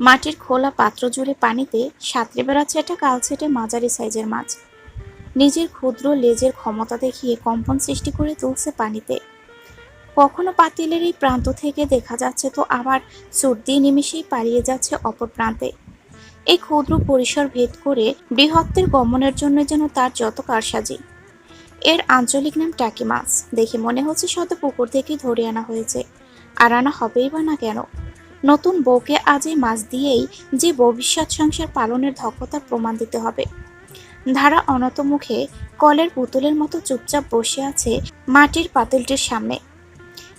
মাটির খোলা পাত্র জুড়ে পানিতে সাঁতরে বেড়াচ্ছে একটা কালছেটে মাঝারি সাইজের মাছ। নিজের ক্ষুদ্র লেজের ক্ষমতা দেখিয়ে কম্পন সৃষ্টি করে তুলছে পানিতে। কখনো পাতিলের এই প্রান্ত থেকে দেখা যাচ্ছে তো আবার সর্দি নিমিশেই পালিয়ে যাচ্ছে অপর প্রান্তে। এই ক্ষুদ্র পরিসর ভেদ করে বৃহত্তের গমনের জন্য যেন তার যত কারসাজি। এর আঞ্চলিক নাম টাকি মাছ। দেখে মনে হচ্ছে শত পুকুর থেকে ধরে আনা হয়েছে। আর আনা হবেই বা না কেন? নতুন বউকে আজ এই মাছ দিয়েই যে ভবিষ্যৎ সংসার পালনের দক্ষতার প্রমাণ দিতে হবে। ধারা অনত মুখে কলের পুতুলের মতো চুপচাপ বসে আছে মাটির পাতিলটির সামনে।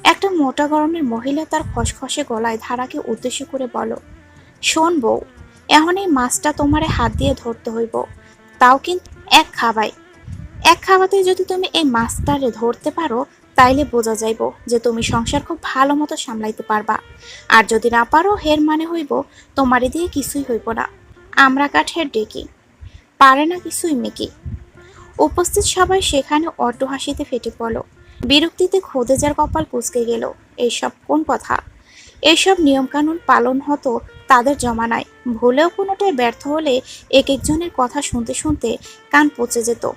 একটা মোটা গরমের মহিলা তার খসখসে গলায় ধারাকে উদ্দেশ্য করে বলো, শোন বউ, এখন এই মাছটা তোমারে হাত দিয়ে ধরতে হইব। তাও কিন্তু এক খাবাই এক খাওয়াতে যদি তুমি এই মাছটারে ধরতে পারো, তাইলে বোঝা যাইব যে তুমি সংসার খুব ভালো মতো সামলাইতে পারবা। আর যদি না পারো, হের মানে হইব তোমারে দিয়ে কিছুই হইব না। আমরা কাঠের ডেকে। পারে না কিছুই মেকি। উপস্থিত সবাই সেখানে অট্ট হাসিতে ফেটে পড়ল। বিরক্তিতে খোদে যার কপাল কুচকে গেল। এইসব কোন কথা? এইসব নিয়মকানুন পালন হতো তাদের জমানায়। ভুলেও কোনোটাই ব্যর্থ হলে এক একজনের কথা শুনতে শুনতে কান পচে যেত।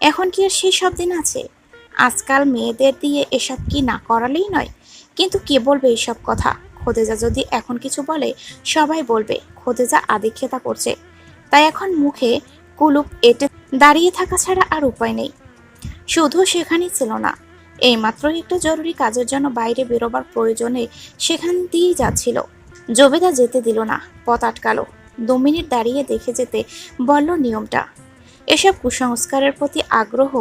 এখন কি আর সেই সব দিন আছে? আজকাল মেয়েদের দিয়ে এসব কি না করালেই নয়? কিন্তু কে বলবে এইসব কথা? খোদেজা যদি এখন কিছু বলে, সবাই বলবে, খোদেজা আদিক্ষেতা করছে। তাই এখন মুখে কুলুপ এটে দাঁড়িয়ে থাকা ছাড়া আর উপায় নেই। শুধু সেখানেই ছিল না, এইমাত্র একটা জরুরি কাজের জন্য বাইরে বেরোবার প্রয়োজনে সেখান দিয়েই যাচ্ছিল। জবেদা যেতে দিল না, পথ আটকালো। দু মিনিট দাঁড়িয়ে দেখে যেতে বলল নিয়মটা। এসব কুসংস্কারের প্রতি আগ্রহ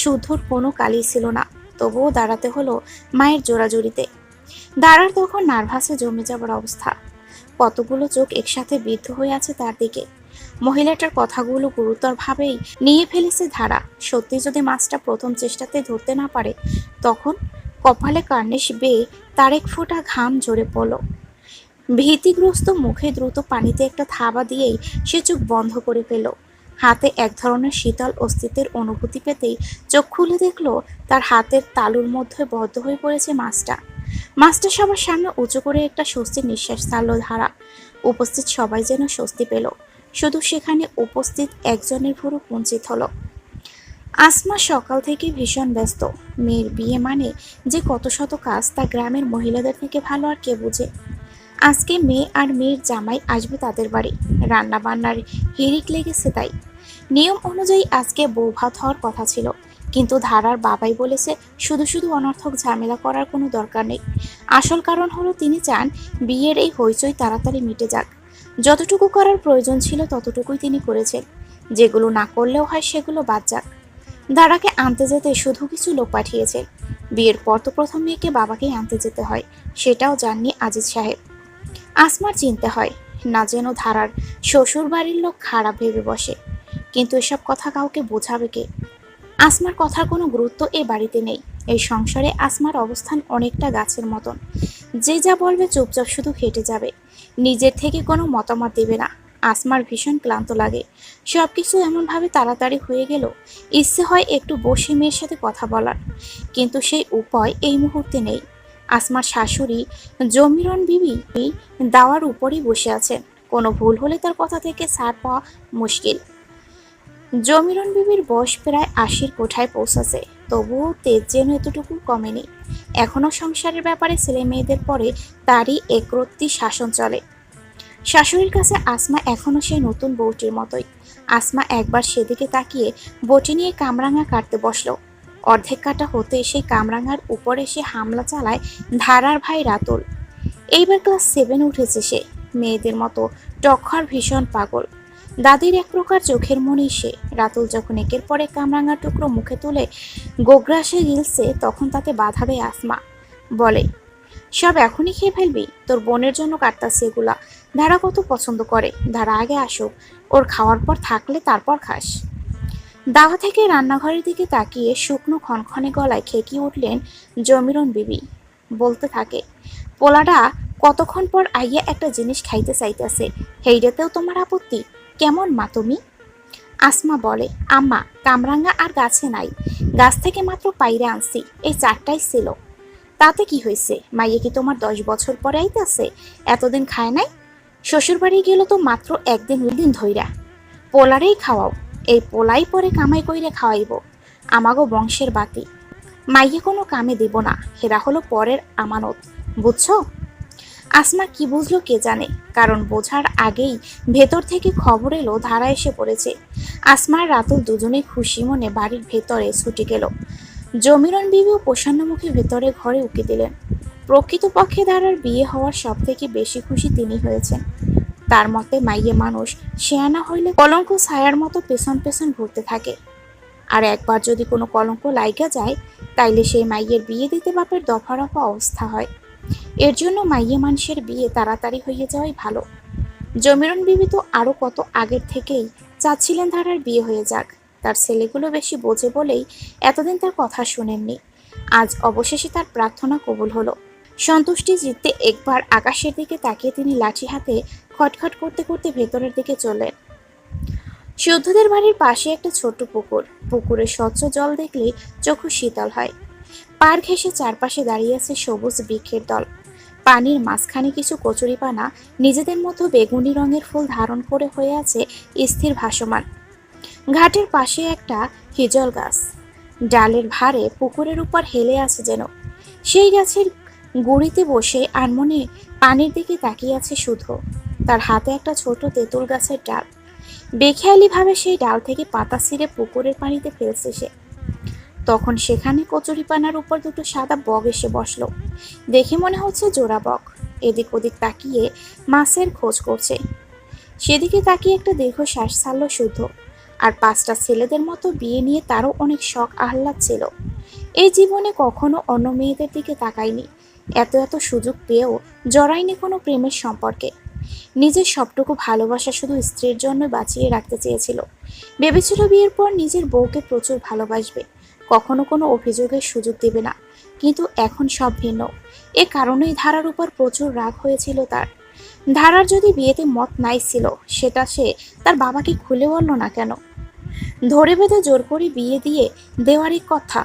শুদ্ধর কোনো কালই ছিল না, তবুও দাঁড়াতে হলো মায়ের জোড়াজুড়িতে। দাঁড়ার তখন নার্ভাসে জমে যাবার অবস্থা। কতগুলো চোখ একসাথে বিদ্ধ হয়ে আছে তার দিকে। মহিলাটার কথাগুলো গুরুতরভাবেই নিয়ে ফেলেছে ধারা। সত্যি যদি মাছটা প্রথম চেষ্টাতে ধরতে না পারে, তখন কপালে কার্নিশ বেয়ে তার এক ফোঁটা ঘাম ঝরে পড়ল। ভীতিগ্রস্ত মুখে দ্রুত পানিতে একটা থাবা দিয়েই সে চোখ বন্ধ করে ফেলল। হাতে এক ধরনের শীতল অস্তিত্বের অনুভূতি পেতেই চোখ খুলে দেখল, তার হাতের তালুর মধ্যে বদ্ধ হয়ে পড়েছে মাছটা। মাছটা সবার সামনে উঁচু করে একটা স্বস্তির নিঃশ্বাস ছাড়ল ধারা। উপস্থিত সবাই যেন স্বস্তি পেল। শুধু সেখানে উপস্থিত একজনের ভুরু কুঞ্চিত হলো। আসমা সকাল থেকে ভীষণ ব্যস্ত। মেয়ের বিয়ে মানে যে কত শত কাজ তা গ্রামের মহিলাদের থেকে ভালো আর কে বুঝে? আজকে মেয়ে আর মেয়ের জামাই আসবে তাদের বাড়ি। রান্না বান্নার হিরিক লেগেছে তাই। নিয়ম অনুযায়ী আজকে বউ ভাত হওয়ার কথা ছিল। কিন্তু ধারার বাবাই বলেছে, শুধু শুধু অনর্থক ঝামেলা করার কোনো দরকার নেই। আসল কারণ হলো তিনি চান বিয়ের এই হইচই তাড়াতাড়ি মিটে যাক। যতটুকু করার প্রয়োজন ছিল ততটুকুই তিনি করেছেন। যেগুলো না করলেও হয় সেগুলো বাদ যাক। দাঁড়াকে আনতে যেতে শুধু কিছু লোক পাঠিয়েছে বিয়ের পর তো প্রথম মেয়েকে বাবাকেই আনতে যেতে হয়, সেটাও জাননি আজিজ সাহেব। আসমার চিনতে হয়, না যেন ধারার শ্বশুর বাড়ির লোক খারাপ ভেবে বসে। কিন্তু এসব কথা কাউকে বোঝাবে কে? আসমার কথার কোনো গুরুত্ব এ বাড়িতে নেই। এই সংসারে আসমার অবস্থান অনেকটা গাছের মতন। যে যা বলবে চুপচাপ শুধু হেঁটে যাবে। নিজের থেকে কোনো মতামত দেবে না। আসমার ভীষণ ক্লান্ত লাগে। সব কিছু এমনভাবে তাড়াতাড়ি হয়ে গেল, ইচ্ছে হয় একটু বসে মেয়ের সাথে কথা বলার। কিন্তু সেই উপায় এই মুহূর্তে নেই। আসমার শাশুড়ি, জমিরন বিবি দাওয়ার উপরেই বসে আছেন। কোনো ভুল হলে তার কথা থেকে সার পাওয়া মুশকিল। জমিরন বিবির বয়স প্রায় আশির কোঠায় পৌঁছাছে, তবুও তেজ যেন এতটুকু কমেনি। এখনও সংসারের ব্যাপারে ছেলে মেয়েদের পরে তারই একরত্তি শাসন চলে। শাশুড়ির কাছে আসমা এখনও সেই নতুন বউটির মতোই। আসমা একবার সেদিকে তাকিয়ে বটি নিয়ে কামরাঙা কাটতে বসল। অর্ধেক কাটা হতে সেই কামরাঙার উপর এসে হামলা চালায় ধারার ভাই রাতুল। এইবার ক্লাস সেভেন উঠেছে সে, মেয়েদের মতো টক্ষর ভীষণ পাগল। দাদির এক প্রকার চোখের মনি সে। রাতুল যখন একের পরে এক কামরাঙার টুকরো মুখে তুলে গোগ্রাসে গিলছে, তখন তাতে বাধা দেয় আসমা। বলে, সব এখনই খেয়ে ফেলবি? তোর বোনের জন্য কাটতাছি এগুলা। ধারা কত পছন্দ করে। ধারা আগে আসুক ওর খাওয়ার পর থাকলে তারপর খাস। দাওয়া থেকে রান্নাঘরের দিকে তাকিয়ে শুকনো ক্ষণক্ষণে গলায় খেকিয়ে উঠলেন জমিরন বিবি। বলতে থাকে, পোলাডা, কতক্ষণ পর আইয়া একটা জিনিস খাইতে চাইতেছে? হেইডাতেও তোমার আপত্তি? কেমন মা তুমি? আসমা বলে, আম্মা, কামরাঙ্গা আর গাছে নাই। গাছ থেকে মাত্র পাইরে আনছি, এই চারটাই ছিল। তাতে কি হয়েছে? মাইয়ে কি তোমার দশ বছর পরে আইতেছে? এতদিন খায় নাই? শ্বশুরবাড়ি গেল তো মাত্র একদিন দিন ধইরা। পোলারেই খাওয়াও, এই পোলাই পরে কামাই কইরে খাওয়াইব। আমাগো বংশের বাতি। মাইয়ে কোনো কামে দিব না, হেরা হলো পরের আমানত, বুঝছ? আসমা কি বুঝলো কে জানে? কারণ বোঝার আগেই ভেতর থেকে খবর এলো ধারা এসে পড়েছে। আসমার রাতুল দুজনে খুশি মনে বাড়ির ভেতরে ছুটে গেল। জমিরন বিবিও প্রসন্ন মুখে ভেতরে ঘরে উকি দিলেন। প্রকৃতপক্ষে ধারার বিয়ে হওয়ার সব থেকে বেশি খুশি তিনি হয়েছেন। তার মতে, মাইয়ে মানুষ শেয়ানা হইলে কলঙ্ক ছায়ার মতো পেছন পেছন ঘুরতে থাকে। আর একবার যদি কোনো কলঙ্ক লাইগা যায়, তাইলে সেই মাইয়ের বিয়ে দিতে বাপের দফা রফা অবস্থা হয়। এর জন্য মাইয়ে মানুষের বিয়ে তাড়াতাড়ি হয়ে যাওয়াই ভালো। জমিরন বিবি তো আরও কত আগের থেকেই চাচ্ছিলেন ধারার বিয়ে হয়ে যাক। তার ছেলেগুলো বেশি বোঝে বলেই এতদিন তার কথা শুনেননি। আজ অবশেষে তার প্রার্থনা কবুল হলো। সন্তুষ্টি জিততে একবার আকাশের দিকে তাকিয়ে তিনি লাঠি হাতে খটখট করতে করতে ভেতরের দিকে চলেন। শুদ্ধদের বাড়ির পাশে একটা ছোট্ট পুকুর। পুকুরে স্বচ্ছ জল দেখলে চক্ষু শীতল হয়। পার ঘেঁষে চারপাশে দাঁড়িয়ে আছে সবুজ বৃক্ষের দল। পানির মাঝখানে কিছু কচুরিপানা নিজেদের মতো বেগুনি রঙের ফুল ধারণ করে হয়ে আছে স্থির ভাসমান। ঘাটের পাশে একটা হিজল গাছ। ডালের ভারে পুকুরের উপর হেলে আছে যেন। সেই গাছের গুড়িতে বসে আনমনে পানির দিকে তাকিয়ে আছে শুধু তার হাতে একটা ছোট তেঁতুল গাছের ডাল। বেখেয়ালিভাবে সেই ডাল থেকে পাতা ছিঁড়ে পুকুরের পানিতে ফেলছে সে। তখন সেখানে কচুরিপানার উপর দুটো সাদা বগ এসে বসল। দেখে মনে হচ্ছে জোড়া বক এদিক ওদিক তাকিয়ে মাছের খোঁজ করছে। সেদিকে তাকিয়ে একটা দীর্ঘ শ্বাস ছাড়লো শুদ্ধ। আর পাঁচটা ছেলেদের মতো বিয়ে নিয়ে তারও অনেক শখ আহ্লাদ ছিল। এই জীবনে কখনো অন্য মেয়েদের দিকে তাকায়নি। এত এত সুযোগ পেয়েও জড়ায়নি কোনো প্রেমের সম্পর্কে। নিজের সবটুকু ভালোবাসা শুধু স্ত্রীর জন্য বাঁচিয়ে রাখতে চেয়েছিল। ভেবেছিল বিয়ের পর নিজের বউকে প্রচুর ভালোবাসবে। কখনো কোনো অভিযোগের সুযোগ দেবে না। কিন্তু এখন সব ভিন্ন। এ কারণেই ধারার উপর প্রচুর রাগ হয়েছিল তার। ধারার যদি বিয়েতে মত নাই ছিল, সেটা সে তার বাবাকে খুলে বলল না কেন? ধরে বেঁধে জোর করে বিয়ে দিয়ে দেওয়ারই কথা।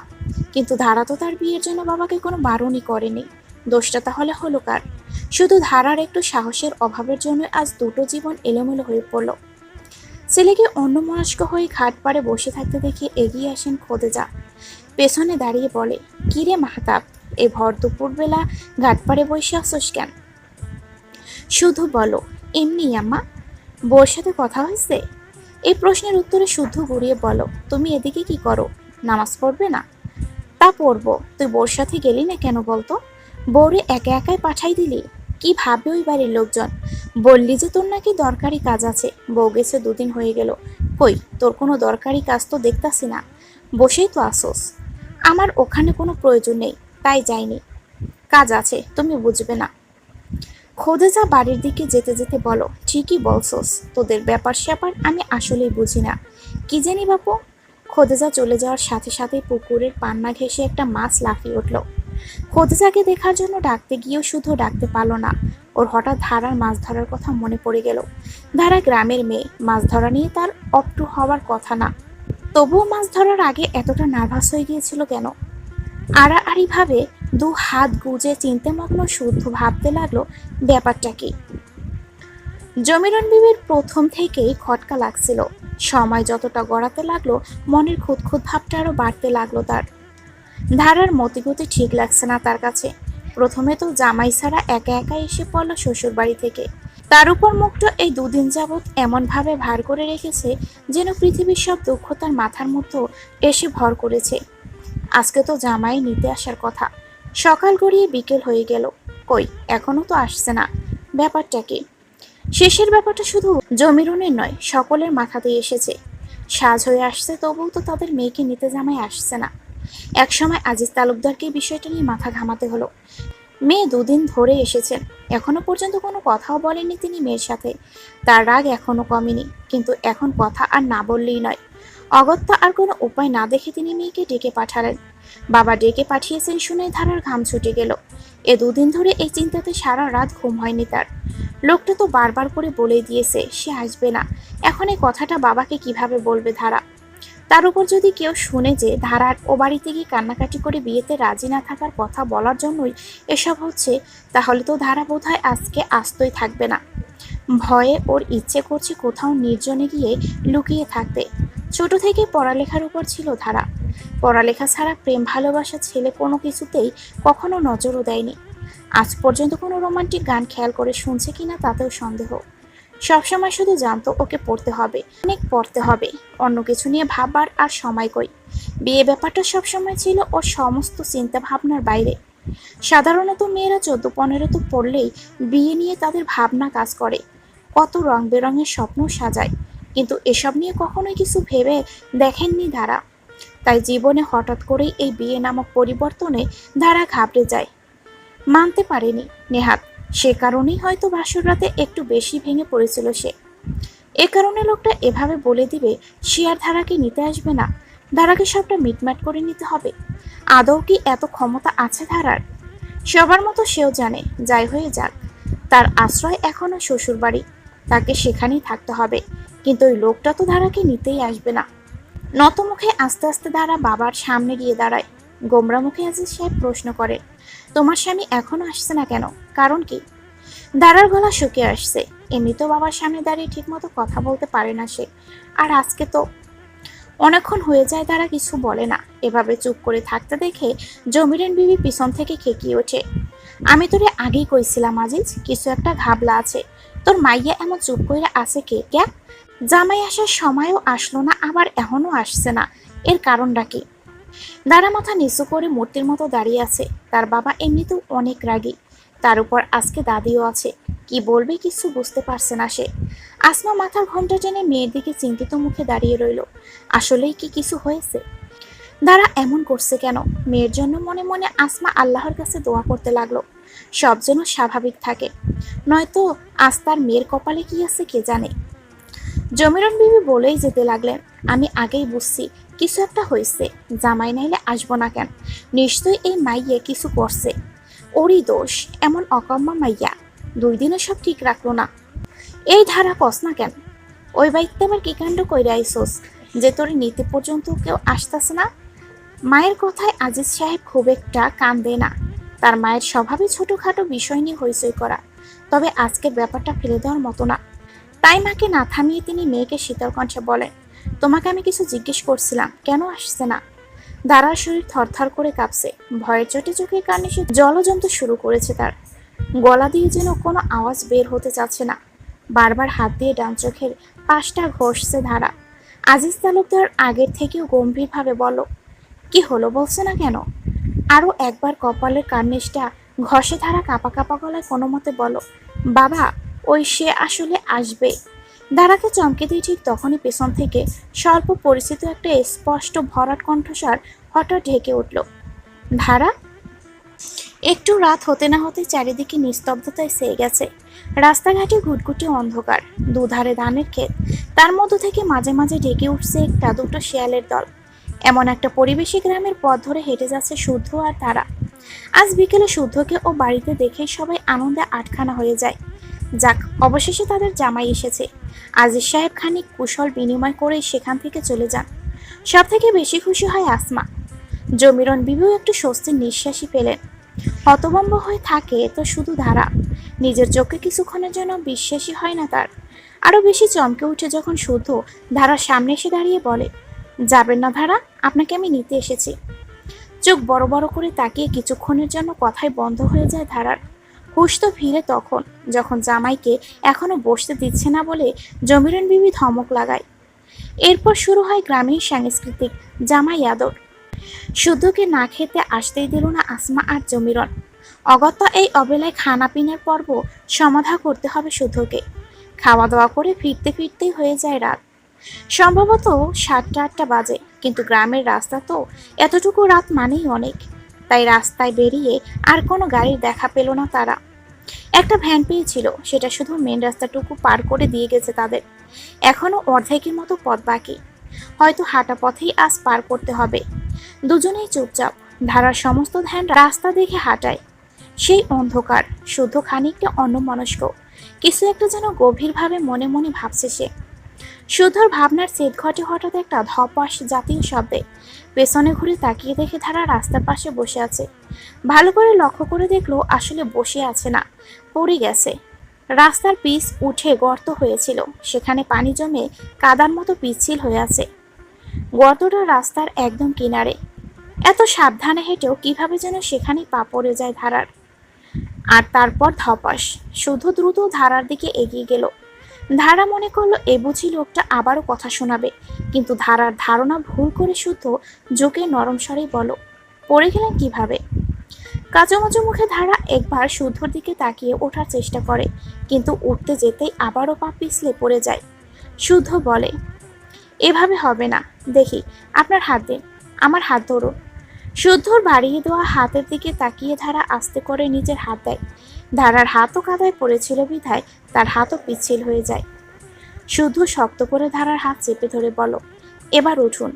কিন্তু ধারা তো তার বিয়ের জন্য বাবাকে কোনো বারণই করেনি। দোষটা তাহলে হলো কার? শুধু ধারার একটু সাহসের অভাবের জন্য আজ দুটো জীবন এলোমেলো হয়ে পড়ল। ছেলেকে অন্যমনস্ক হয়ে ঘাট পাড়ে বসে থাকতে দেখে এগিয়ে আসেন খোদেজা। পেছনে দাঁড়িয়ে বলে, কিরে মাহতাব, এ ভর দুপুরবেলা ঘাট পাড়ে বসে আসোস কেন? শুধু বলো, এমনি আম্মা বোর সাথে কথা হয়েছে? এই প্রশ্নের উত্তরে শুদ্ধ গড়িয়ে বলো, তুমি এদিকে কি করো? নামাজ পড়বে না? তা পড়ব, তুই বোর সাথে গেলি না কেন বলতো? বউরে একা একাই পাঠাই দিলি? কি ভাবে ওই বাড়ির লোকজন? বললি যে তোর নাকি দরকারি কাজ আছে, বউ গেছে দুদিন হয়ে গেল। কই, তোর কোনো দরকারি কাজ তো দেখতাছি না। বসেই তো আসোস আমার ওখানে কোনো প্রয়োজন নেই, তাই যাইনি। কাজ আছে, তুমি বুঝবে না। খোদেজা বাড়ির দিকে যেতে যেতে বলো, ঠিকই বলছোস, তোদের ব্যাপার স্যাপার আমি আসলেই বুঝি না। কি জানি বাপু? খোদেজা চলে যাওয়ার সাথে সাথে পুকুরের পান্না ঘেঁষে একটা মাছ লাফিয়ে উঠল। খোদেজাকে দেখার জন্য ডাকতে গিয়েও শুধু ডাকতে পারল না, ওর হঠাৎ ধারার মাছ ধরার কথা মনে পড়ে গেল। ধারা গ্রামের মেয়ে, মাছ ধরা নিয়ে তার অপটু হওয়ার কথা না। তবুও মাছ ধরার আগে এতটা নার্ভাস হয়ে গিয়েছিল কেন? আড়াআড়িভাবে দু হাত গুজে চিন্তামগ্ন শুদ্ধ ভাবতে লাগল ব্যাপারটা কি? জমিরন বিবির প্রথম থেকেই খটকা লাগছিল। সময় যতটা গড়াতে লাগল, মনের খুঁতখুত ভাবটা আরও বাড়তে লাগল তার। ধারার মতিগতি ঠিক লাগছে না তার কাছে। প্রথমে তো জামাই ছাড়া একা একা এসে পড়ল শ্বশুর বাড়ি থেকে। তার উপর মুখটা এই দুদিন যাবৎ এমনভাবে ভার করে রেখেছে যেন পৃথিবীর সব দুঃখ তার মাথার মতো এসে ভর করেছে। আজকে তো জামাই নিতে আসার কথা। সকাল গড়িয়ে বিকেল হয়ে গেল। কই, এখনও তো আসছে না। ব্যাপারটা কি? শেষের ব্যাপারটা শুধু জমিরনের নয়, সকলের মাথাতেই এসেছে। সাজ হয়ে আসছে, তবুও তো তাদের মেয়েকে নিতে জামাই আসছে না। একসময় আজিজ তালুকদারকে বিষয়টা নিয়ে মাথা ঘামাতে হলো। মেয়ে দুদিন ধরে এসেছেন এখনও পর্যন্ত কোনো কথাও বলেনি তিনি মেয়ের সাথে। তার রাগ এখনও কমেনি, কিন্তু এখন কথা আর না বললেই নয়। অগত্যা আর কোনো উপায় না দেখে তিনি মেয়েকে ডেকে পাঠালেন। বাবা ডেকে পাঠিয়েছেন শুনে ধারার ঘাম ছুটে গেল। এ দুদিন ধরে এই চিন্তাতে সারা রাত ঘুম হয়নি তার। লোকটা তো বারবার করে বলে দিয়েছে, সে আসবে না। এখন এই কথাটা বাবাকে কীভাবে বলবে ধারা? তার উপর যদি কেউ শুনে যে ধারার ও বাড়িতে গিয়ে কান্নাকাটি করে বিয়েতে রাজি না থাকার কথা বলার জন্যই এসব হচ্ছে, তাহলে তো ধারা বোধহয় আজকে আস্তই থাকবে না। ভয়ে ওর ইচ্ছে করছে কোথাও নির্জনে গিয়ে লুকিয়ে থাকতে। ছোট থেকে পড়ালেখার উপর ছিল ধারা। পড়ালেখা ছাড়া প্রেম, ভালোবাসা, ছেলে কোনো কিছুতেই কখনো নজরও দেয়নি। আজ পর্যন্ত কোনো রোমান্টিক গান খেয়াল করে শুনছে কিনা তাতেও সন্দেহ। সবসময় শুধু জানতো ওকে পড়তে হবে, অনেক পড়তে হবে, অন্য কিছু নিয়ে ভাববার আর সময় কই। বিয়ে ব্যাপারটা সবসময় ছিল ওর সমস্ত চিন্তা ভাবনার বাইরে। সাধারণত মেয়েরা চোদ্দ পনেরো তো পড়লেই বিয়ে নিয়ে তাদের ভাবনা কাজ করে। কত রং বেরঙের স্বপ্ন সাজায়, কিন্তু এসব নিয়ে কখনোই কিছু ভেবে দেখেননি ধারা তাই জীবনে হঠাৎ করেই এই বিয়ে নামক পরিবর্তনে ধারা ঘাবড়ে যায়। মানতে পারেনি নেহাত। সে কারণেই হয়তো বাসর রাতে একটু বেশি ভেঙে পড়েছিল সে। এ কারণে লোকটা এভাবে বলে দিবে, সে আর ধারাকে নিতে আসবে না। ধারাকে সবটা মিটমাট করে নিতে হবে। আদৌ কি এত ক্ষমতা আছে ধারার? সবার মতো সেও জানে, যাই হয়ে যাক। তার আশ্রয় এখনও শ্বশুর বাড়ি তাকে সেখানেই থাকতে হবে। কিন্তু ওই লোকটা তো ধারাকে নিতেই আসবে না। নত মুখে আস্তে আস্তে ধারা বাবার সামনে গিয়ে দাঁড়ায়। গোমরা মুখে আজিজ সাহেব প্রশ্ন করে তোমার স্বামী এখনও আসছে না কেন? কারণ কি? দাঁড়ার গলা শুকিয়ে আসছে। এমনিতেও বাবার সামনে দাঁড়িয়ে ঠিকমতো কথা বলতে পারে না সে। আর আজকে তো অনেকক্ষণ হয়ে যায় তারা কিছু বলে না। এভাবে চুপ করে থাকতে দেখে জমিরেন বিবি পিছন থেকে খেকিয়ে ওঠে। আমি তোরে আগেই কইছিলাম আজিজ, কিছু একটা ঘাবলা আছে। তোর মাইয়া এমন চুপ করে আছে কে? ক্যা? জামাই আসার সময়ও আসলো না, আবার এখনও আসছে না। এর কারণটা কি? দাঁড়া মাথা নিচু করে মূর্তির মতো দাঁড়িয়ে আছে। তার বাবা এমনিতেও অনেক রাগী। তার উপর আজকে দাদিও আছে। কি বলবে কিছু বুঝতে পারছে না সে। আসমা মাথার ঘোমটা টেনে মেয়ের দিকে চিন্তিত মুখে দাঁড়িয়ে রইল। আসলেই কি কিছু হয়েছে? দাঁড়া এমন করছে কেন? মেয়ের জন্য মনে মনে আসমা আল্লাহর কাছে দোয়া করতে লাগল। সব যেন স্বাভাবিক থাকে। নয়তো আজ তার মেয়ের কপালে কি আছে কে জানে? জমিরন বিবি বলেই যেতে লাগলেন। আমি আগেই বুঝছি কিছু একটা হয়েছে, জামাই নাইলে আসব না কেন? নিশ্চয়ই এই মাইয়ে কিছু করছে। ওরই দোষ, এমন অকম্মা মাইয়া, দুই দিনে সব ঠিক রাখল না। এই ধারা কস না কেন? ওই বাইকতে আবার কি কাণ্ড কইরা আইসোস, যে তোর নিতে পর্যন্ত কেউ আসতেছে না? মায়ের কথায় আজিজ সাহেব খুব একটা কান দেয় না। তার মায়ের স্বভাবে ছোটোখাটো বিষয় নিয়ে হইচই করা, তবে আজকের ব্যাপারটা ফেলে দেওয়ার মতো না। তাই মাকে না থামিয়ে তিনি মেয়েকে শীতল কণ্ঠে বলেন তোমাকে আমি কিছু জিজ্ঞেস করছিলাম, কেন আসছে না? দাঁড়ার শরীর থরথর করে কাঁপছে। ভয়ের চোটে চোখের কারণে সে জল শুরু করেছে তার। গলা দিয়ে যেন কোনো আওয়াজ বের হতে চাচ্ছে না। বারবার হাত দিয়ে ডান চোখের পাশটা ঘষছে ধারা। আজিজ তালুকদার আগের থেকেও গম্ভীরভাবে বলো কি হলো বলছে না কেন? আরও একবার কপালের কার্নিশটা ঘষে ধারা কাপা কাপা গলায় কোনো মতে বলো বাবা, ওই সে আসলে আসবে। দাঁড়াকে চমকে দিয়ে ঠিক তখনই পেছন থেকে স্বল্প পরিচিত একটা স্পষ্ট ভরাট কণ্ঠস্বর হঠাৎ ঢেকে উঠল। ধারা? একটু রাত হতে না হতে চারিদিকে নিস্তব্ধতায় সেয়ে গেছে। রাস্তাঘাটে ঘুটঘুটে অন্ধকার, দুধারে ধানের ক্ষেত, তার মধ্য থেকে মাঝে মাঝে ঢেকে উঠছে একটা দুটো শিয়ালের দল। এমন একটা পরিবেশী গ্রামের পথ ধরে হেঁটে যাচ্ছে শুদ্ধ আর তারা। আজ বিকেলে শুদ্ধকে ও বাড়িতে দেখে সবাই আনন্দে আটখানা হয়ে যায়। যাক, অবশেষে তাদের জামাই এসেছে। আজিজ সাহেব খানিক কুশল বিনিময় করে সেখান থেকে চলে যান। সব থেকে বেশি খুশি হয় আসমা। জমিরন বিবিও একটু স্বস্তির নিঃশ্বাসই পেলেন। হতভম্ব হয়ে থাকে তো শুধু ধারা। নিজের চোখে কিছুক্ষণের জন্য বিশ্বাসই হয় না তার। আরও বেশি চমকে উঠে যখন শুদ্ধ ধারার সামনে এসে দাঁড়িয়ে বলে, যাবেন না ধারা, আপনাকে আমি নিতে এসেছি। চোখ বড় বড় করে তাকিয়ে কিছুক্ষণের জন্য কথায় বন্ধ হয়ে যায় ধারার। হুশ তো ফিরে তখন, যখন জামাইকে এখনও বসতে দিচ্ছে না বলে জমিরন বিবি ধমক লাগায়। এরপর শুরু হয় গ্রামীণ সাংস্কৃতিক জামাই আদর। শুদ্ধকে না খেতে আসতেই দিল না আসমা আর জমিরন। অগত্যা এই অবেলায় খানা পিনার পর্ব সমাধা করতে হবে শুদ্ধকে। খাওয়া দাওয়া করে ফিরতে ফিরতেই হয়ে যায় রাত। সম্ভবত সাতটা আটটা বাজে, কিন্তু গ্রামের রাস্তা তো এতটুকু রাত মানেই অনেক। তাই রাস্তায় বেরিয়ে আর কোনো গাড়ির দেখা পেল না তারা। একটা ভ্যান পেয়েছিল, সেটা শুধু মেন রাস্তাটুকু পার করে দিয়ে গেছে তাদের। এখনও অর্ধেকের মতো পথ বাকি। হয়তো হাঁটা পথেই আজ পার করতে হবে। দুজনেই চুপচাপ, ধারার সমস্ত ধ্যান রাস্তা দেখে হাঁটায়। সেই অন্ধকার, শুদ্ধ খানিকটা অন্যমনস্ক। কিছু একটা যেন গভীরভাবে মনে মনে ভাবছে সে। শুদ্ধর ভাবনার চেত ঘটে হঠাৎ একটা ধপাস জাতীয় শব্দে। পেছনে ঘুরে তাকিয়ে দেখে ধারা রাস্তার পাশে বসে আছে। ভালো করে লক্ষ্য করে দেখল আসলে বসে আছে না, পড়ে গেছে। রাস্তার পিচ উঠে গর্ত হয়েছিল, সেখানে পানি জমে কাদার মতো পিচ্ছিল হয়ে আছে। গর্তটা রাস্তার একদম কিনারে। এত সাবধানে হেঁটেও কীভাবে যেন সেখানে পা পড়ে যায় ধারার। আর তারপর ধপাস, শুধু দ্রুত ধারার দিকে এগিয়ে গেল। ধারা মনে করল এ বুঝি লোকটা আবারও কথা শোনাবে। কিন্তু ধারার ধারণা ভুল করে শুদ্ধ জোকে নরম স্বরেই বলো, পড়ে গেলেন কীভাবে? কাচুমাচু মুখে ধারা একবার শুদ্ধর দিকে তাকিয়ে ওঠার চেষ্টা করে, কিন্তু উঠতে যেতেই আবারও পা পিছলে পড়ে যায়। শুদ্ধ বলে, এভাবে হবে না। দেখি, আপনার হাত দিন, আমার হাত ধরুন। শুদ্ধর বাড়িয়ে দেওয়া হাতের দিকে তাকিয়ে ধারা আস্তে করে নিজের হাত দেয়। ধারার হাতও কাদায় পড়েছিল বিধায় তার হাতও পিচ্ছিল হয়ে যায়। শুদ্ধ শক্ত করে ধারার হাত চেপে ধরে বলো এবার উঠুন।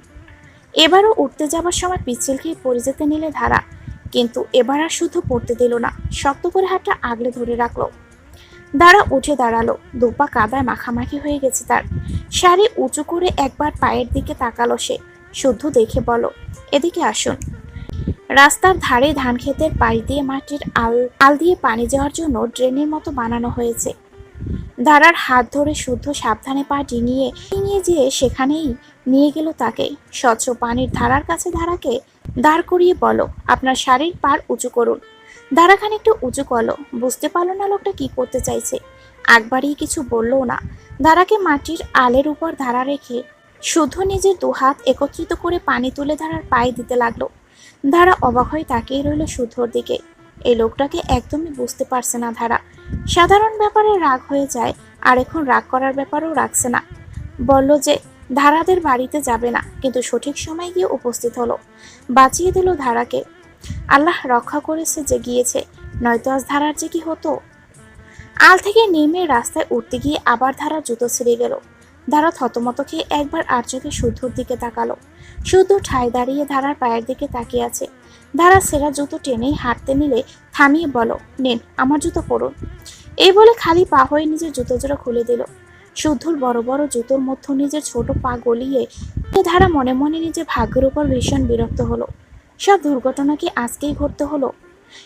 এবারও উঠতে যাবার সময় পিচ্ছিল খেয়ে পড়ে যেতে নিলে ধারা, কিন্তু এবার আর শুধু পড়তে দিল না, শক্ত করে হাতটা আগলে ধরে রাখল। দাঁড়া উঠে দাঁড়াল, দুপা কাদায় মাখামাখি হয়ে গেছে তার। শাড়ি উঁচু করে একবার পায়ের দিকে তাকালো সে। শুদ্ধ দেখে বলো এদিকে আসুন। রাস্তার ধারে ধান ক্ষেতের পাড়ি দিয়ে মাটির আল আল দিয়ে পানি যাওয়ার জন্য ড্রেনের মতো বানানো হয়েছে। দাঁড়ার হাত ধরে শুদ্ধ সাবধানে পা ডিঙিয়ে ডিঙিয়ে যেয়ে সেখানেই নিয়ে গেল তাকে। স্বচ্ছ পানির ধারার কাছে ধারাকে দাঁড় করিয়ে বলো, আপনার শাড়ির পার উঁচু করুন। ধারা খানিকটা উঁচু করল, বুঝতে পারল না লোকটা কি করতে চাইছে। একবারই কিছু বলল না। ধারাকে মাটির আলের উপর ধারা রেখে শুদ্ধ নিজের দুহাত একত্রিত করে পানি তুলে ধারার পায়ে দিতে লাগল। ধারা অবাক হয়ে তাকিয়ে রইল শুদ্ধর দিকে। এই লোকটাকে একদমই বুঝতে পারছে না ধারা। সাধারণ ব্যাপারে রাগ হয়ে যায়, আর এখন রাগ করার ব্যাপারেও রাখছে না। বলল যে, ধারাদের বাড়িতে যাবে না, কিন্তু সঠিক সময় গিয়ে উপস্থিত হলো। বাঁচিয়ে দিল ধারাকে। আল্লাহ রক্ষা করেছে যে গিয়েছে, নয়তো আজ ধারার যে কি হতো। আল থেকে নেমে রাস্তায় উঠতে গিয়ে আবার ধারা জুতো ছিঁড়ে গেল। ধারা থতমত খেয়ে একবার আর চোখে শুদ্ধর দিকে তাকালো। শুদ্ধ ঠায় দাঁড়িয়ে ধারার পায়ের দিকে তাকিয়ে আছে। ধারা সেরা জুতো টেনেই হাঁটতে নিলে থামিয়ে বলো, নেন, আমার জুতো পরুন। এই বলে খালি পা হয়ে নিজের জুতো জোড়া খুলে দিল। শুদ্ধর বড় বড় জুতোর মধ্যে নিজের ছোট পা গলিয়ে ধারা মনে মনে নিজের ভাগ্যের উপর ভীষণ বিরক্ত হলো। সব দুর্ঘটনা কি আজকেই ঘটতে হলো?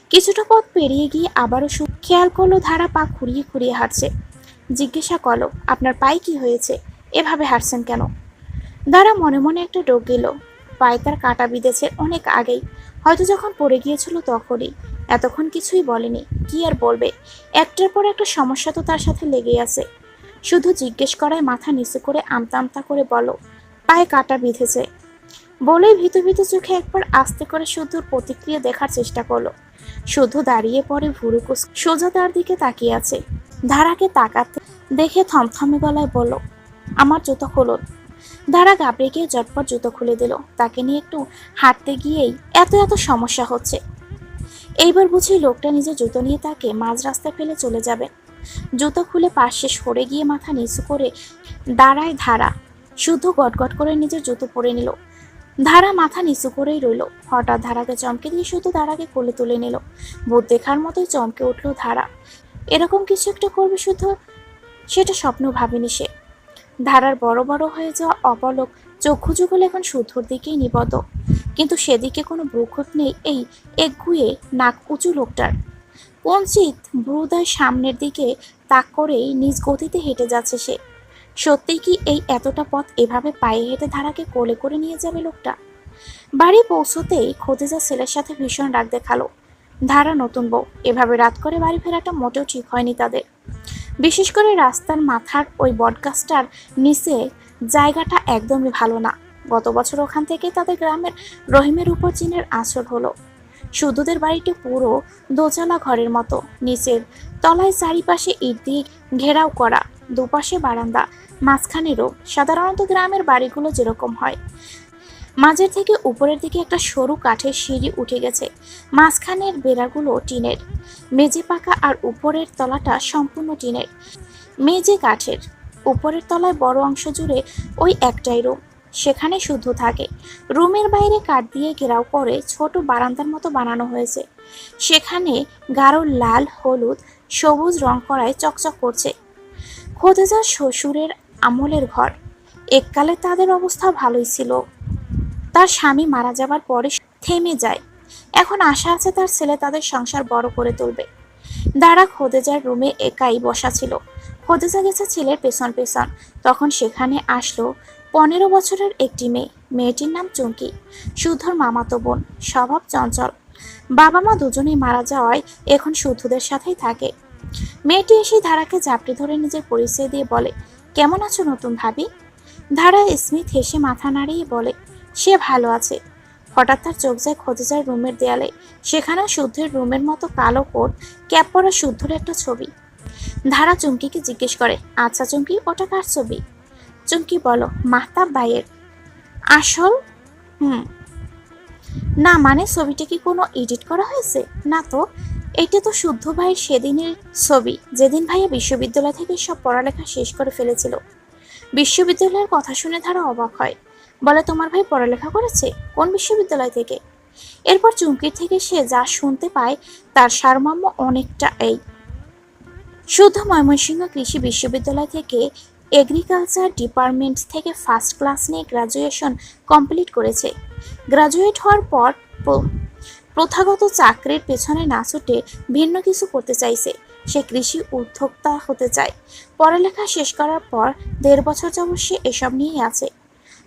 কিছুটা পথ পেরিয়ে গিয়ে আবারও খেয়াল করল ধারা পা খুঁড়িয়ে খুঁড়িয়ে হাঁটছে। জিজ্ঞাসা করল, আপনার পায়ে কি হয়েছে? এভাবে হাঁটছেন কেন? দাঁড়া মনে মনে একটা ডোক গেল পায়ে তার কাটা বিঁধেছে অনেক আগেই। হয়তো যখন পড়ে গিয়েছিল তখনই। এতক্ষণ কিছুই বলেনি, কি আর বলবে? একটার পর একটা সমস্যা তো তার সাথে লেগে আছে। শুধু জিজ্ঞেস করায় মাথা নিচু করে আমতা আমতা করে বলো পায়ে কাটা বিঁধেছে। বলেই ভীতু ভীতু চোখে একবার আস্তে করে শুধুর প্রতিক্রিয়া দেখার চেষ্টা করল। শুধু দাঁড়িয়ে পড়ে ভুরুকুস সোজা তার দিকে তাকিয়ে আছে। ধারাকে তাকাতে দেখে থমথমে গলায় বলল, আমার জুতো খুলুন। ধারা গাবড়ে গিয়ে জটপট জুতো খুলে দিল। তাকে নিয়ে একটু হাঁটতে গিয়েই এত এত সমস্যা হচ্ছে। এইবার বুঝি লোকটা নিজের জুতো নিয়ে তাকে মাঝ রাস্তায় ফেলে চলে যাবে। জুতো খুলে পাশে সরে গিয়ে মাথা নিচু করে দাঁড়ায় ধারা। শুধু গটগট করে নিজের জুতো পরে নিল। ধারা মাথা নিচু করেই রইল। হঠাৎ ধারাকে চমকে দিয়ে শুধু ধারাকে কোলে তুলে নিল। ভূত দেখার মতোই চমকে উঠল ধারা। এরকম কিছু একটা করবে শুধু? সেটা স্বপ্ন ভাবেনি সে। ধারার বড় বড় হয়ে যাওয়া অপলক চক্ষু যুগল এখন শুদ্ধর দিকেই নিবদ্ধ। কিন্তু সেদিকে কোনো ভ্রুক্ষেপ নেই এই একগুয়ে নাক উঁচু লোকটার। কঞ্চিত ভ্রুদয় সামনের দিকে তাক করেই নিজ গতিতে হেঁটে যাচ্ছে সে। সত্যিই কি এই এতটা পথ এভাবে পায়ে হেঁটে ধারাকে কোলে করে নিয়ে যাবে লোকটা? বাড়ি পৌঁছতেই খোঁজেজা ছেলের সাথে ভীষণ রাগ দেখাল। ধারা নতুন বউ। এভাবে রাত করে বাড়ি ফেরাটা মোটেও ঠিক হয়নি তাদের। বিশেষ করে রাস্তার মাথার ওই বটগাছটার নিচে জায়গাটা একদমই ভালো না। গত বছর ওখান থেকে তাদের গ্রামের রহিমের উপর চীনের আঁচড় হলো। সুদুদের বাড়িটি পুরো দোচালা ঘরের মতো। নিচের তলায় চারিপাশে ইট দিয়ে ঘেরাও করা, দুপাশে বারান্দা, মাঝখানেরও। সাধারণত গ্রামের বাড়িগুলো যেরকম হয়। মাঝের থেকে উপরের দিকে একটা সরু কাঠের সিঁড়ি উঠে গেছে। মাঝখানের বেড়াগুলো টিনের। মেঝে পাকা আর উপরের তলাটা সম্পূর্ণ টিনের। মেঝে কাঠের। উপরের তলায় বড় অংশ জুড়ে ওই একটাই রুম। সেখানে শুদ্ধ থাকে। রুমের বাইরে কাঠ দিয়ে ঘেরাও করে ছোট বারান্দার মতো বানানো হয়েছে। সেখানে গাঢ় লাল, হলুদ, সবুজ রং করায় চকচক করছে। খোদেজার শ্বশুরের আমলের ঘর। এককালে তাদের অবস্থা ভালোই ছিল। তার স্বামী মারা যাবার পরে থেমে যায়। এখন আশা আছে তার ছেলে তাদের সংসার বড় করে তুলবে। দাঁড়া খোদেজার রুমে একাই বসা ছিল। খোদেজা গেছে ছেলের পেছন পেছন। তখন সেখানে আসলো পনেরো বছরের একটি মেয়ে। মেয়েটির নাম চুমকি। শুদ্ধর মামাতো বোন। স্বভাব চঞ্চল। বাবা মা দুজনেই মারা যাওয়ায় এখন শুদ্ধদের সাথেই থাকে। মেয়েটি এসে ধারাকে চাপড়ে ধরে নিজের পরিচয় দিয়ে বলে, কেমন আছো নতুন ভাবি? ধারা স্মিথ হেসে মাথা নাড়িয়ে বলে সে ভালো আছে। হঠাৎ তার চোখ যায় খোঁজেজার রুমের দেয়ালে। সেখানে শুদ্ধের রুমের মতো কালো কোট, ক্যাপ পরা শুদ্ধর একটা ছবি। ধারা চুমকিকে জিজ্ঞেস করে আচ্ছা চুমকি, ওটা কার ছবি? চুমকি বলো, মাহতাব ভাইয়ের। আসল? হুম। না মানে ছবিটা কি কোনো এডিট করা হয়েছে? না তো, এটা তো শুদ্ধ ভাইয়ের সেদিনের ছবি, যেদিন ভাইয়া বিশ্ববিদ্যালয় থেকে সব পড়ালেখা শেষ করে ফেলেছিল। বিশ্ববিদ্যালয়ের কথা শুনে ধারা অবাক হয়। বলে, তোমার ভাই পড়ালেখা করেছে? কোন বিশ্ববিদ্যালয় থেকে? এরপর চুমকির থেকে সে যা শুনতে পায়, তার সারমর্ম অনেকটা এই। শুদ্ধ ময়মনসিংহ কৃষি বিশ্ববিদ্যালয় থেকে এগ্রিকালচার ডিপার্টমেন্ট থেকে ফার্স্ট ক্লাস নিয়ে গ্রাজুয়েশন কমপ্লিট করেছে। গ্রাজুয়েট হওয়ার পর, প্রথাগত চাকরির পেছনে না ছুটে ভিন্ন কিছু করতে চাইছে। সে কৃষি উদ্যোক্তা হতে চায়। পড়ালেখা শেষ করার পর দেড় বছর যাবৎ সে এসব নিয়েই আছে।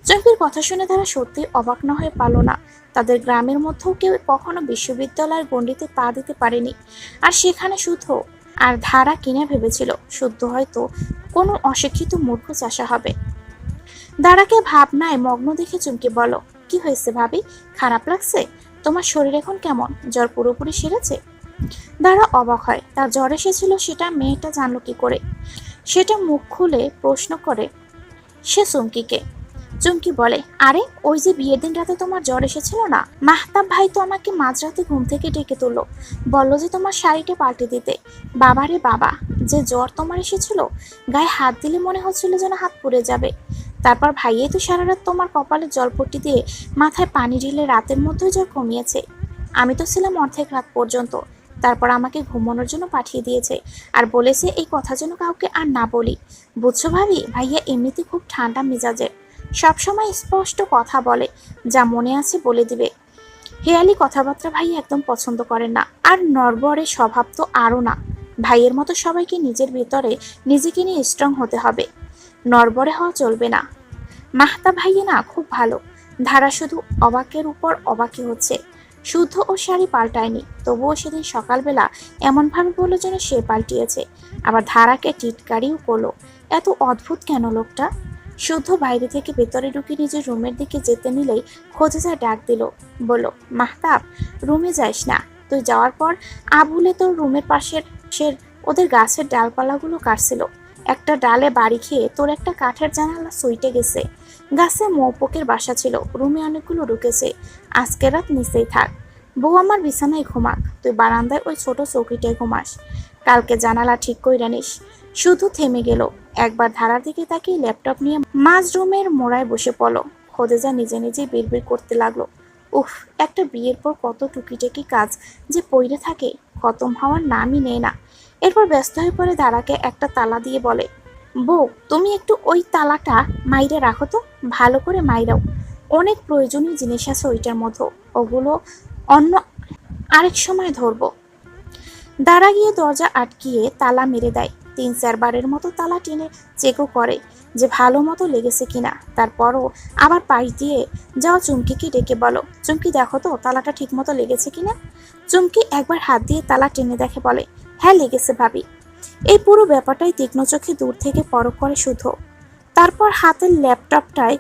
চমকির কথা শুনে তারা সত্যি অবাক না হয়ে পারল না। তাদের গ্রামের মধ্যেও কেউ কখনো বিশ্ববিদ্যালয়ের গণ্ডিতে পা দিতে পারেনি। আর সেখানে শুধু আর ধারা কিনে ভেবেছিল, শুদ্ধ হয়তো কোনো অশিক্ষিত মূর্খ চাষা হবে। দাঁড়াকে ভাবনায় মগ্ন দেখে চুমকি বলো কি হয়েছে ভাবি? খারাপ লাগছে? তোমার শরীর এখন কেমন? জ্বর পুরোপুরি সেরেছে? দাঁড়া অবাক হয়, তার জ্বর এসেছিল সেটা মেয়েটা জানলো কি করে? সেটা মুখ খুলে প্রশ্ন করে সে চুমকিকে। চুমকি বলে, আরে, ওই যে বিয়ের দিন রাতে তোমার জ্বর এসেছিল না? মাহতাব ভাই তো আমাকে মাঝরাতে ঘুম থেকে ডেকে তুললো। বলল যে তোমার শাড়িটা পাল্টে দিতে। বাবারে বাবা, যে জ্বর তোমার এসেছিল? গায়ে হাত দিলে মনে হচ্ছিল যেন হাত পুড়ে যাবে। তারপর ভাইয়ে তো সারা রাত তোমার কপালে জলপট্টি দিয়ে মাথায় পানি ঢেলে রাতের মধ্যেই জ্বর কমিয়েছে। আমি তো ছিলাম অর্ধেক রাত পর্যন্ত। তারপর আমাকে ঘুমানোর জন্য পাঠিয়ে দিয়েছে আর বলেছে এই কথা যেন কাউকে আর না বলি। বুঝছ ভাবি, ভাইয়া এমনিতে খুব ঠান্ডা মেজাজের। সবসময় স্পষ্ট কথা বলে, যা মনে আছে বলে দিবে। হেয়ালি কথাবার্তা ভাই একদম পছন্দ করেন না, আর নরবরের স্বভাব তো আরও না। ভাইয়ের মতো সবাইকে নিজের ভিতরে নিজেকে নিয়ে স্ট্রং হতে হবে। নরবরে হওয়া চলবে না। মাহতা ভাইয়ে না, খুব ভালো। ধারা শুধু অবাকের উপর অবাকি হচ্ছে। শুদ্ধ ও শাড়ি পাল্টায়নি, তবুও সেদিন সকালবেলা এমনভাবে বলল যেন সে পাল্টিয়েছে। আবার ধারাকে টিটকারিও করল। এত অদ্ভুত কেন লোকটা? শুদ্ধ বাইরে থেকে ভেতরে ঢুকে নিজের রুমের দিকে যেতে নিলেই খোঁজে ডাক দিল, বলল, মাহতাব, রুমে যাইস না। তুই যাওয়ার পর আবুলে তোর রুমের পাশের পাশের ওদের গাছের ডালপালাগুলো কাটছিল। একটা ডালে বাড়ি খেয়ে তোর একটা কাঠের জানালা সুইটে গেছে। গাছে মৌপকের বাসা ছিল, রুমে অনেকগুলো ঢুকেছে। আজকে রাত নিচেই থাক। বউ আমার বিছানায় ঘুমাক। তুই বারান্দায় ওই ছোট চৌকিটায় ঘুমাস। কালকে জানালা ঠিক কইরা নিস। শুধু থেমে গেল। একবার ধারার দিকে তাকিয়ে ল্যাপটপ নিয়ে মাঝ রুমের মোড়ায় বসে পড়ল। খোদেজা নিজে নিজে বিড়বিড় করতে লাগল। উফ, একটা বিয়ের পর কত টুকিটাকি কাজ যে পইরে থাকে, খতম হওয়ার নামই নেয় না। এরপর ব্যস্ত হয়ে পড়ে দাঁড়াকে একটা তালা দিয়ে বলে, বউ, তুমি একটু ওই তালাটা মাইরে রাখো তো, ভালো করে মাইরাও। অনেক প্রয়োজনীয় জিনিস আছে ওইটার মতো ওগুলো অন্য আরেক সময় ধরবো। দাঁড়া গিয়ে দরজা আটকিয়ে তালা মেরে দেয়। তিন চারবারের মতো তালা টেনে চেকও করে যে ভালো মতো লেগেছে কিনা। তারপরও আবার পাশ দিয়ে যাওয়া চুমকিকে ডেকে বলো, চুমকি, দেখো তো, তালাটা ঠিক মতো লেগেছে কিনা? চুমকি একবার হাত দিয়ে তালা টেনে দেখে বলে হ্যাঁ লেগেছে ভাবি। এই পুরো ব্যাপারটাই তীক্ষ্ণ চোখে দূর থেকে পরখ করে শুধু তারপর হাতের ল্যাপটপটায়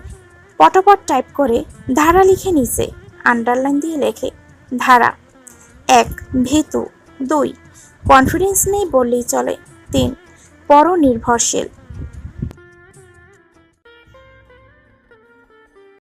পটাপট টাইপ করে ধারা লিখে নিছে আন্ডারলাইন দিয়ে লেখে, ধারা, এক, ভীতু, দুই, কনফিডেন্স নেই বললেই চলে, তিন পরনির্ভরশীল।